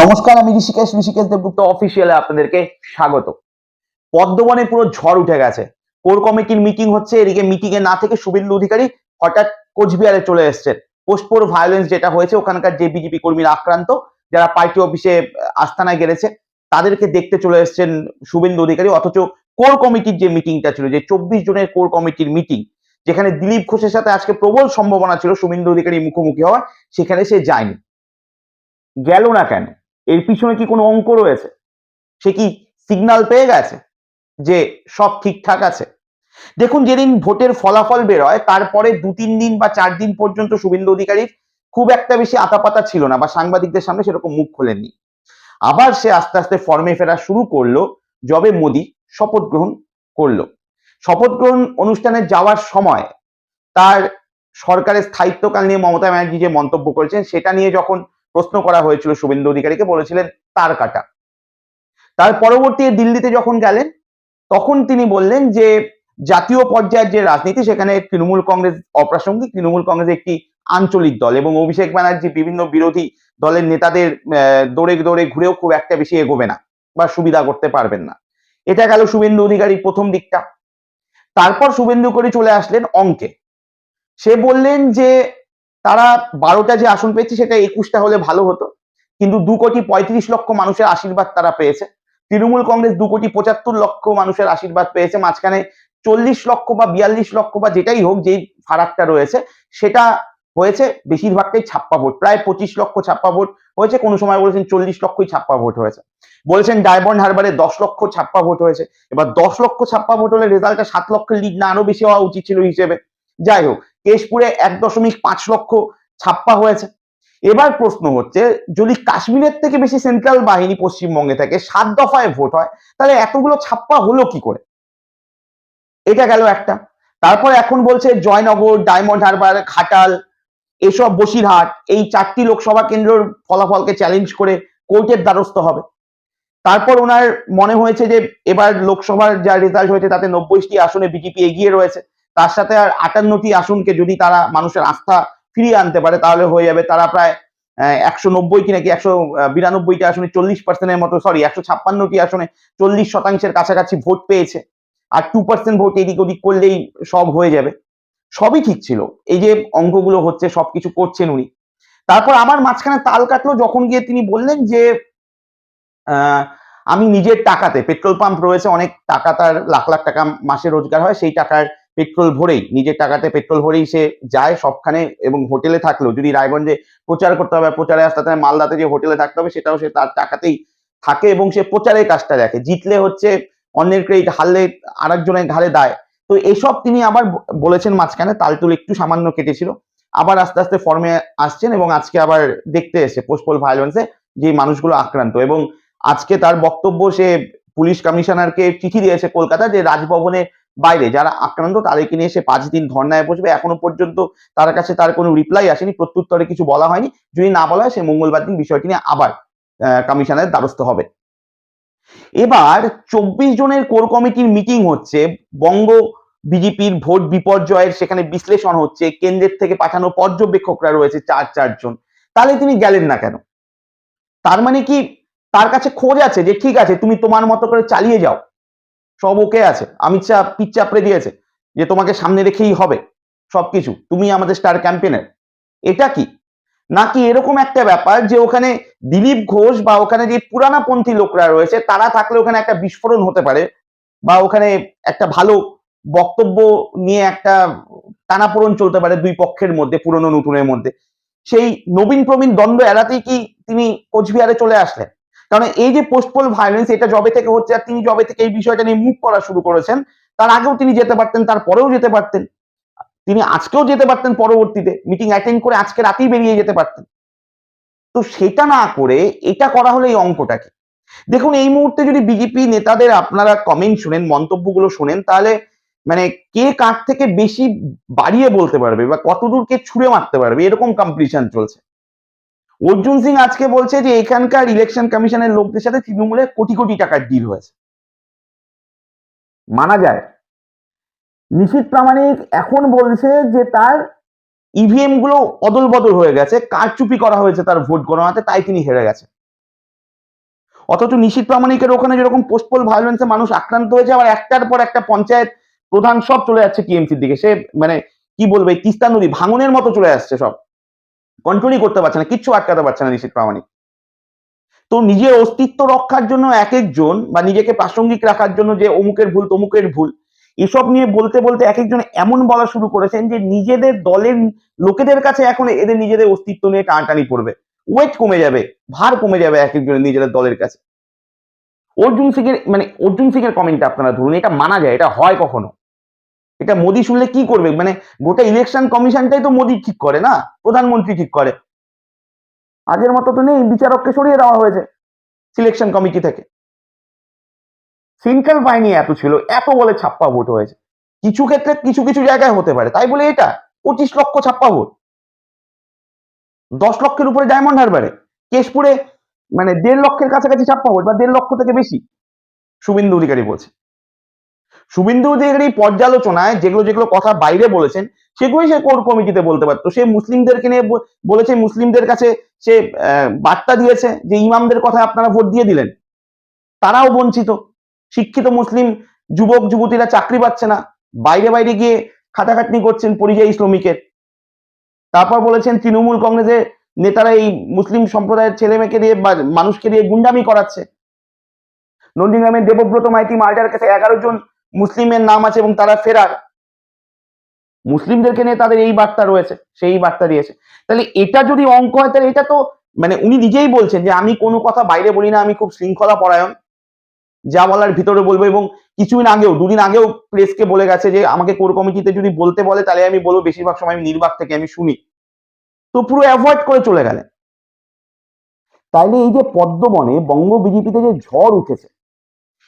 নমস্কার আমি ঋষিকেশ ঋষিকেশ দেবগুপ্ত অফিসিয়ালে আপনাদেরকে স্বাগত। পদ্মবনে পুরো ঝড় উঠে গেছে। কোর কমিটির মিটিং হচ্ছে এদিকে মিটিং এ না থেকে শুভেন্দু অধিকারী হঠাৎ কোচবিহারে চলে এসছেন। পোস্টপোর ভায়োলেন্স যেটা হয়েছে ওখানকার যে বিজেপি কর্মীরা আক্রান্ত যারা পার্টি অফিসে আহ, আস্তানায় গেড়েছে তাদেরকে দেখতে চলে এসছেন শুভেন্দু অধিকারী। অথচ কোর কমিটির যে মিটিংটা ছিল যে চব্বিশ জনের কোর কমিটির মিটিং যেখানে দিলীপ ঘোষের সাথে আজকে প্রবল সম্ভাবনা ছিল শুভেন্দু অধিকারী মুখোমুখি হওয়ার সেখানে সে যায়নি। গেল না কেন? এর পিছনে কি কোনো অঙ্ক রয়েছে? সে কি সিগন্যাল পেয়ে গেছে যে সব ঠিকঠাক আছে? দেখুন যেদিন ভোটের ফলাফল বেরোয়, তারপরে দু, তিন দিন বা চার দিন পর্যন্ত শুভেন্দু অধিকারীর খুব একটা বেশি আতাপাতা ছিল না বা সাংবাদিকদের সামনে সেরকম মুখ খোলেননি। আবার সে আস্তে আস্তে ফর্মে ফেরা শুরু করল, যবে মোদি শপথ গ্রহণ করল। শপথ গ্রহণ অনুষ্ঠানে যাওয়ার সময় তার সরকারের স্থায়িত্বকাল নিয়ে মমতা ব্যানার্জি যে মন্তব্য করেছেন, সেটা নিয়ে যখন প্রশ্ন করা হয়েছিল শুভেন্দু অধিকারীকে, বলেছিলেন, তার কাটা। তার পরবর্তী দিল্লিতে যখন গেলেন, তখন তিনি বললেন যে, জাতীয় পর্যায়ের যে রাজনীতি, সেখানে তৃণমূল কংগ্রেস অপ্রাসঙ্গিক, তৃণমূল কংগ্রেস একটি আঞ্চলিক দল এবং অভিষেক ব্যানার্জি বিভিন্ন বিরোধী দলের নেতাদের দৌড়ে দৌড়ে ঘুরেও খুব একটা বেশি এগোবে না বা সুবিধা করতে পারবেন না। এটা গেল শুভেন্দু অধিকারীর প্রথম দিকটা। তারপর শুভেন্দু করে চলে আসলেন অঙ্কে। সে বললেন যে তারা বারোটা যে আসন পেয়েছে, সেটা একুশটা হলে ভালো হতো। কিন্তু দু কোটি পঁয়ত্রিশ লক্ষ মানুষের আশীর্বাদ তারা পেয়েছে। তৃণমূল কংগ্রেস দু কোটি পঁচাত্তর লক্ষ মানুষের আশীর্বাদ পেয়েছে। মাঝখানে চল্লিশ লক্ষ বা বিয়াল্লিশ লক্ষ বা যেটাই হোক, যেই ফারাকটা রয়েছে, সেটা হয়েছে বেশিরভাগটাই ছাপ্পা ভোট। প্রায় পঁচিশ লক্ষ ছাপ্পা ভোট হয়েছে। কোনো সময় বলেছেন চল্লিশ লক্ষই ছাপ্পা ভোট হয়েছে। বলেছেন ডায়মন্ড হারবারে দশ লক্ষ ছাপ্পা ভোট হয়েছে। এবার দশ লক্ষ ছাপ্পা ভোট হলে রেজাল্টটা সাত লক্ষের লিড না আরও বেশি হওয়া উচিত ছিল হিসেবে। যাই হোক, কেশপুরে এক দশমিক পাঁচ লক্ষ ছাপ্পা হয়েছে। এবার প্রশ্ন হচ্ছে, যদি কাশ্মীরের থেকে বেশি সেন্ট্রাল বাহিনী পশ্চিমবঙ্গে থেকে, সাত দফায় ভোট হয়, তাহলে এতগুলো ছাপ্পা হলো কি করে? এটা গেল একটা। তারপর এখন বলছে জয়নগর, ডায়মন্ড হারবার খাটাল এসব বসিরহাট, এই চারটি লোকসভা কেন্দ্রের ফলাফলকে চ্যালেঞ্জ করে কোর্টের দ্বারস্থ হবে। তারপর ওনার মনে হয়েছে যে, এবার লোকসভার যা রেজাল্ট হয়েছে, তাতে নব্বইটি আসনে বিজেপি এগিয়ে রয়েছে। তার সাথে আর আটান্নটি আসনকে যদি তারা মানুষের আস্থা ফিরিয়ে আনতে পারে, তাহলে হয়ে যাবে তারা প্রায় একশো নব্বই কি নাকি একশো বিরানব্বইটি আসনে চল্লিশ পার্সেন্টের মতো সরি একশো ছাপ্পান্নটি আসনে চল্লিশ শতাংশের কাছাকাছি ভোট পেয়েছে। আর টু পার্সেন্ট ভোট এদিক ওদিক করলেই সব হয়ে যাবে। সবই ঠিক ছিল। এই যে অঙ্কগুলো হচ্ছে, সবকিছু করছেন উনি। তারপর আমার মাঝখানে তাল কাটলো যখন গিয়ে তিনি বললেন যে আমি নিজের টাকাতে, পেট্রোল পাম্প রয়েছে, অনেক টাকা তার লাখ লাখ টাকা মাসে রোজগার হয়, সেই টাকার পেট্রোল ভরেই, নিজের টাকাতে পেট্রোল ভরেই সে যায় সবখানে এবং হোটেলে থাকলেও। যদি রায়গঞ্জে প্রচার করতে হবে, প্রচারে আসতে হবে মালদাতে যে হোটেলে থাকতে হবে, সেটাও সে তার টাকাতেই থাকে এবং সে প্রচারের কাজটা দেখে। জিতলে হচ্ছে অন্যের ক্রেডিট হারলে আরেকজনের ঘাড়ে দেয়। তো এসব তিনি আবার বলেছেন মাঝখানে, তালতুল একটু সামান্য কেটেছিল। আবার আস্তে আস্তে ফর্মে আসছেন এবং আজকে আবার দেখতে এসে পোস্টপোল ভায়োলেন্সে যে মানুষগুলো আক্রান্ত। এবং আজকে তার বক্তব্য সে পুলিশ কমিশনারকে চিঠি দিয়েছে কলকাতা যে রাজভবনের বাইরে, যারা আক্রান্ত তাদেরকে নিয়ে সে পাঁচ দিন ধর্নায় বসবে। এখনও পর্যন্ত তার কাছে তার কোনো রিপ্লাই আসেনি, প্রত্যুত্তরে কিছু বলা হয়নি। যদি না বলা হয়, সে মঙ্গলবার দিন বিষয়টি নিয়ে আবার কমিশনের দ্বারস্থ হবে। এবার চব্বিশ জনের কোর কমিটির মিটিং হচ্ছে। বঙ্গ বিজেপির ভোট বিপর্যয়ের সেখানে বিশ্লেষণ হচ্ছে। কেন্দ্রের থেকে পাঠানো পর্যবেক্ষকরা রয়েছে চার চারজন তাহলে তিনি গেলেন না কেন? তার মানে কি, তার কাছে খোঁজ আছে যে, ঠিক আছে, তুমি তোমার মতো করে চালিয়ে যাও। সব ওকে আছে। অমিত শাহ পিচ চাপড়ে দিয়েছে যে তোমাকে সামনে রেখেই হবে সবকিছু। তুমি আমাদের স্টার ক্যাম্পেনের এটা কি? নাকি এরকম একটা ব্যাপার যে ওখানে দিলীপ ঘোষ বা ওখানে যে পুরানাপন্থী লোকরা রয়েছে, তারা থাকলে ওখানে একটা বিস্ফোরণ হতে পারে বা ওখানে একটা ভালো বক্তব্য নিয়ে একটা টানাপোড়ন চলতে পারে দুই পক্ষের মধ্যে, পুরনো নতুনের মধ্যে। সেই নবীন প্রবীণ দ্বন্দ্ব এড়াতেই কি তিনি কোচবিহারে চলে আসলেন? কারণ এই যে পোস্টপোল ভায়োলেন্স এটা জবে থেকে হচ্ছে আর তিনি জবে থেকে এই বিষয়টা নিয়ে মুখ করা শুরু করেছেন, তার আগেও তিনি যেতে পারতেন, তারপরেও যেতে পারতেন। তিনি আজকেও যেতে পারতেন পরবর্তীতে মিটিং অ্যাটেন্ড করে আজকে রাতেই বেরিয়ে যেতে পারতেন। তো সেটা না করে এটা করা হলো এই অঙ্কটাকে। দেখুন, এই মুহূর্তে যদি বিজেপি নেতাদের আপনারা কমেন্ট শুনেন, মন্তব্যগুলো শোনেন, তাহলে মানে কে কার থেকে বেশি বাড়িয়ে বলতে পারবে বা কতদূর কে ছুঁড়ে মারতে পারবে, এরকম কম্পিটিশন চলছে। অর্জুন সিং আজকে বলছে যে এখানকার ইলেকশন কমিশনের লোকদের সাথে তৃণমূলের কোটি কোটি টাকার ডিল হয়েছে। মানা যায়। নিশীত প্রামাণিক এখন বলছে যে তার ইভিএমগুলো অদল বদল হয়ে গেছে, কারচুপি করা হয়েছে তার ভোট গণনাতে, তাই তিনি হেরে গেছে। অথচ নিশীত প্রামাণিকের ওখানে যেরকম পোস্টপোল ভায়োলেন্সে মানুষ আক্রান্ত হয়েছে, আবার একটার পর একটা পঞ্চায়েত প্রধান সব চলে যাচ্ছে টিএমসির দিকে। সে মানে কি বলবে, তিস্তা নদী ভাঙনের মতো চলে আসছে সব। কন্ট্রোলই করতে পারছে না, কিচ্ছু আটকাতে পারছে না নিশীত প্রামাণিক। তো নিজের অস্তিত্ব রক্ষার জন্য এক একজন বা নিজেকে প্রাসঙ্গিক রাখার জন্য যে অমুকের ভুল, তমুকের ভুল, এসব নিয়ে বলতে বলতে এক একজন এমন বলা শুরু করেছেন যে নিজেদের দলের লোকেদের কাছে এখন এদের নিজেদের অস্তিত্ব নিয়ে টানাটানি পড়বে। ওয়েট কমে যাবে, ভার কমে যাবে এক একজনের নিজেদের দলের কাছে। অর্জুন সিং এর মানে অর্জুন সিং এর কমেন্টটা আপনারা ধরুন, এটা মানা যায়, এটা হয় কখনো? এটা মোদি শুনলে কি করবে? মানে গোটা ইলেকশন কমিশনটাই তো মোদি ঠিক করে না? প্রধানমন্ত্রী ঠিক করে। আগের মতো তো নেই, বিচারককে সরিয়ে দেওয়া হয়েছে সিলেকশন কমিটি থেকে। সেন্ট্রাল বাহিনী এত ছিল, এত বলে ছাপ্পা ভোট হয়েছে। কিছু ক্ষেত্রে কিছু কিছু জায়গায় হতে পারে, তাই বলে এটা, পঁচিশ লক্ষ ছাপ্পা ভোট। দশ লক্ষের উপরে ডায়মন্ড হারবারে। কেশপুরে মানে দেড় লক্ষের কাছাকাছি ছাপ্পা ভোট, বা দেড় লক্ষ থেকে বেশি। শুভেন্দু অধিকারী বলছে। শুভেন্দু অধিকারী পর্যালোচনায় যেগুলো যেগুলো কথা বাইরে বলেছেন, সেগুলোই সে কোর কমিটিতে বলতে পারতো। সে মুসলিমদেরকে নিয়ে বলেছে, মুসলিমদের কাছে সে বার্তা দিয়েছে যে ইমামদের কথা আপনারা ভোট দিয়ে দিলেন। তারাও বঞ্চিত। শিক্ষিত মুসলিম যুবক, যুবতীরা চাকরি পাচ্ছে না। বাইরে বাইরে গিয়ে খাটাখাটনি করছেন পরিযায়ী শ্রমিকের। তারপর বলেছেন, তৃণমূল কংগ্রেসের নেতারা এই মুসলিম সম্প্রদায়ের ছেলে মেয়েকে দিয়ে মানুষকে দিয়ে গুন্ডামি করাচ্ছে। নন্দীগ্রামের দেবব্রত মাইতি মার্ডার কাছে এগারো জন মুসলিমের নাম আছে এবং তারা ফেরার। মুসলিমদেরকে নিয়ে তাদের এই বার্তা রয়েছে, সেই বার্তা দিয়েছে। তাহলে এটা যদি অঙ্ক হয়, তাহলে এটা তো মানে উনি নিজেই বলছেন যে আমি কোনো কথা বাইরে বলি না, আমি খুব শৃঙ্খলা পরায়ণ। যা বলার ভিতরে বলব এবং কিছুদিন আগেও, দুদিন আগেও প্রেসকে বলে গেছে যে আমাকে কোর কমিটিতে যদি বলতে বলে, তাহলে আমি বলব, বেশিরভাগ সময় আমি নির্বাক থেকে আমি শুনি। তো পুরো অ্যাভয়েড করে চলে গেলেন। তাইলে এই যে পদ্মবনে বঙ্গ বিজেপিতে যে ঝড় উঠেছে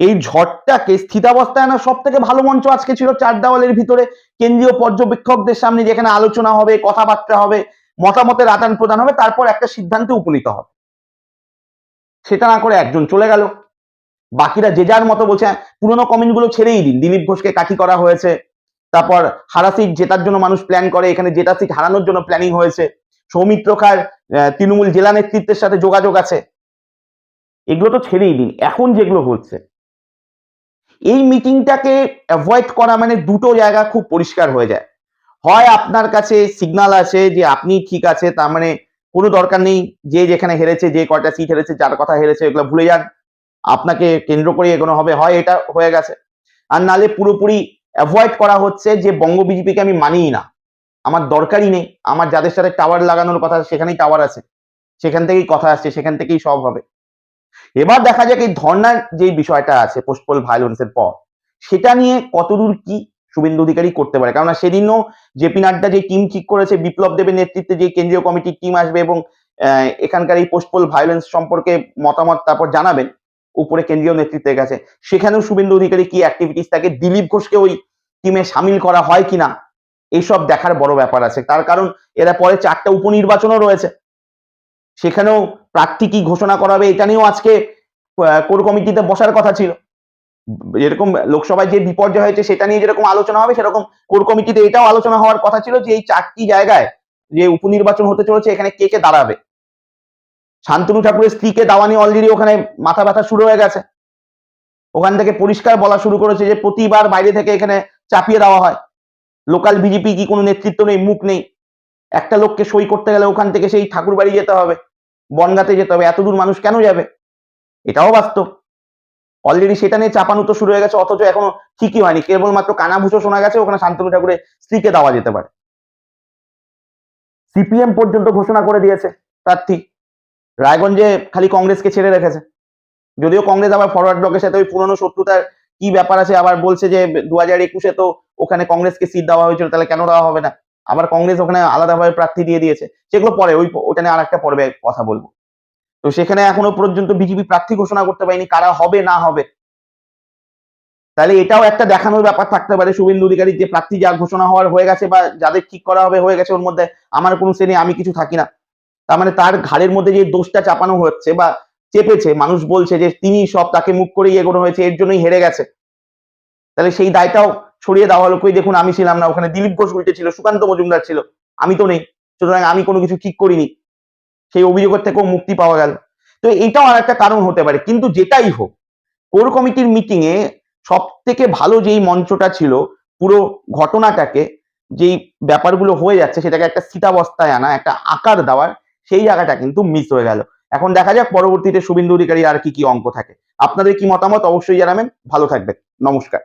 এই ঝড়টাকে স্থিতাবস্থায় আনার সব থেকে ভালো মঞ্চ আজকে ছিল চার দেওয়ালের ভিতরে। কেন্দ্রীয় পর্যবেক্ষকদের সামনে যেখানে আলোচনা হবে কথাবার্তা হবে মতামতের আদান প্রদান হবে তারপর একটা সিদ্ধান্তে উপনীত হবে। সেটা না করে একজন চলে গেল। বাকিরা যে যার মতো বলছে "হ্যাঁ, পুরোনো কমেন্টগুলো ছেড়েই দিন। দিলীপ ঘোষকে কাঠি করা হয়েছে। তারপর হারা সিট জেতার জন্য মানুষ প্ল্যান করে এখানে জেতা সিট হারানোর জন্য প্ল্যানিং হয়েছে। সৌমিত্র খার তৃণমূল জেলা নেতৃত্বের সাথে যোগাযোগ আছে। এগুলো তো ছেড়েই দিন। এখন যেগুলো হচ্ছে এই মিটিংটাকে অ্যাভয়েড করা মানে দুটো জায়গা খুব পরিষ্কার হয়ে যায়। হয় আপনার কাছে সিগন্যাল আছে যে আপনি ঠিক আছে, তার মানে কোনো দরকার নেই, যে যেখানে হেরেছে, যে কয়টা সিট হেরেছে, যার কথা হেরেছে, এগুলো ভুলে যান। আপনাকে কেন্দ্র করে এগোনো হবে, হয় এটা হয়ে গেছে। আর নালে পুরোপুরি অ্যাভয়েড করা হচ্ছে যে বঙ্গ বিজেপিকে আমি মানিই না। আমার দরকারই নেই, আমার যাদের সাথে টাওয়ার লাগানোর কথা, সেখানেই টাওয়ার আছে। সেখান থেকেই কথা আসছে, সেখান থেকেই সব হবে। এবার দেখা যাক এই ধর্নার যে বিষয়টা আছে পোস্টপোল ভায়োলেন্সের পর, সেটা নিয়ে কতদূর কি শুভেন্দু অধিকারী করতে পারে? কেননা সেদিনও জেপি নাড্ডা যে টিম ঠিক করেছে, বিপ্লব দেবের নেতৃত্বে যে কেন্দ্রীয় কমিটির টিম আসবে এবং এখানকার এই পোস্টপোল ভায়োলেন্স সম্পর্কে মতামত তারপর জানাবেন, উপরে কেন্দ্রীয় নেতৃত্বের কাছে। সেখানেও শুভেন্দু অধিকারী কি অ্যাক্টিভিটিস থাকে দিলীপ ঘোষকে ওই টিমে সামিল করা হয় কিনা এইসব দেখার বড় ব্যাপার আছে। তার কারণ এরা পরে চারটা উপনির্বাচনও রয়েছে। সেখানেও প্রার্থী কি ঘোষণা করা হবে এটা নিয়েও আজকে কোর কমিটিতে বসার কথা ছিল। যেরকম লোকসভায় যে বিপর্যয় হয়েছে সেটা নিয়ে যেরকম আলোচনা হবে, সেরকম কোর কমিটিতে এটাও আলোচনা হওয়ার কথা ছিল যে এই চারটি জায়গায় যে উপনির্বাচন হতে চলেছে, এখানে কে কে দাঁড়াবে? শান্তনু ঠাকুরের স্ত্রীকে দাওয়া নিয়ে অলরেডি ওখানে মাথা ব্যথা শুরু হয়ে গেছে। ওখান থেকে পরিষ্কার বলা শুরু করেছে যে প্রতিবার বাইরে থেকে এখানে চাপিয়ে দেওয়া হয়। লোকাল বিজেপি কি কোনো নেতৃত্ব নেই, মুখ নেই। একটা লোককে সই করতে গেলে ওখান থেকে সেই ঠাকুর বাড়ি যেতে হবে, বনগাতে যেতে হবে, এত দূর মানুষ কেন যাবে? এটাও বাস্তব। অলরেডি সেটা নিয়ে চাপানো তো শুরু হয়ে গেছে, অথচ এখনও ঠিকই হয়নি, কেবলমাত্র কানাভূষো শোনা গেছে, ওখানে শান্তনু ঠাকুরের স্ত্রীকে দেওয়া যেতে পারে। সিপিএম পর্যন্ত ঘোষণা করে দিয়েছে প্রার্থী রায়গঞ্জে খালি কংগ্রেসকে ছেড়ে রেখেছে। যদিও কংগ্রেস আবার ফরওয়ার্ড ব্লকের সাথে ওই পুরনো শত্রুতার কি ব্যাপার আছে, আবার বলছে যে দু হাজার একুশে তো ওখানে কংগ্রেসকে সিট দেওয়া হয়েছিল, তাহলে কেন দেওয়া হবে না? আবার কংগ্রেস ওখানে আলাদাভাবে প্রার্থী দিয়ে দিয়েছে, সেগুলো পরে, ওই ওটা নিয়ে আর একটা পর্বে কথা বলব। তো সেখানে এখনও পর্যন্ত বিজেপি প্রার্থী ঘোষণা করতে পারেনি কারা হবে, না হবে। তাহলে এটাও একটা দেখানোর ব্যাপার থাকতে পারে, শুভেন্দু অধিকারী যে প্রার্থী যা ঘোষণা হওয়ার হয়ে গেছে বা যাদের ঠিক করা হবে হয়ে গেছে ওর মধ্যে আমার কোনো শ্রেণি, আমি কিছু থাকি না। তার মানে তার ঘাড়ের মধ্যে যে দোষটা চাপানো হচ্ছে বা চেপেছে, মানুষ বলছে যে তিনি সব তাকে মুখ করে ইয়ে এগোনো হয়েছে, এর জন্যই হেরে গেছে। তাহলে সেই দায়টাও ছড়িয়ে দেওয়া হলো, কই দেখুন আমি ছিলাম না, ওখানে দিলীপ ঘোষ উল্টে ছিল, সুকান্ত মজুমদার ছিল, আমি তো নেই, সুতরাং আমি কোনো কিছু ঠিক করিনি। সেই অভিযোগের থেকেও মুক্তি পাওয়া গেল। তো এটাও আর একটা কারণ হতে পারে, কিন্তু যেটাই হোক, কোর কমিটির মিটিংয়ে সব থেকে ভালো যেই মঞ্চটা ছিল, পুরো ঘটনাটাকে, যেই ব্যাপারগুলো হয়ে যাচ্ছে, সেটাকে একটা স্থিতাবস্থায় আনা, একটা আকার দেওয়ার, সেই জায়গাটা কিন্তু মিস হয়ে গেল। এখন দেখা যাক পরবর্তীতে শুভেন্দু অধিকারী আর কি কি অঙ্ক থাকে। আপনাদের কি মতামত অবশ্যই জানাবেন। ভালো থাকবেন। নমস্কার।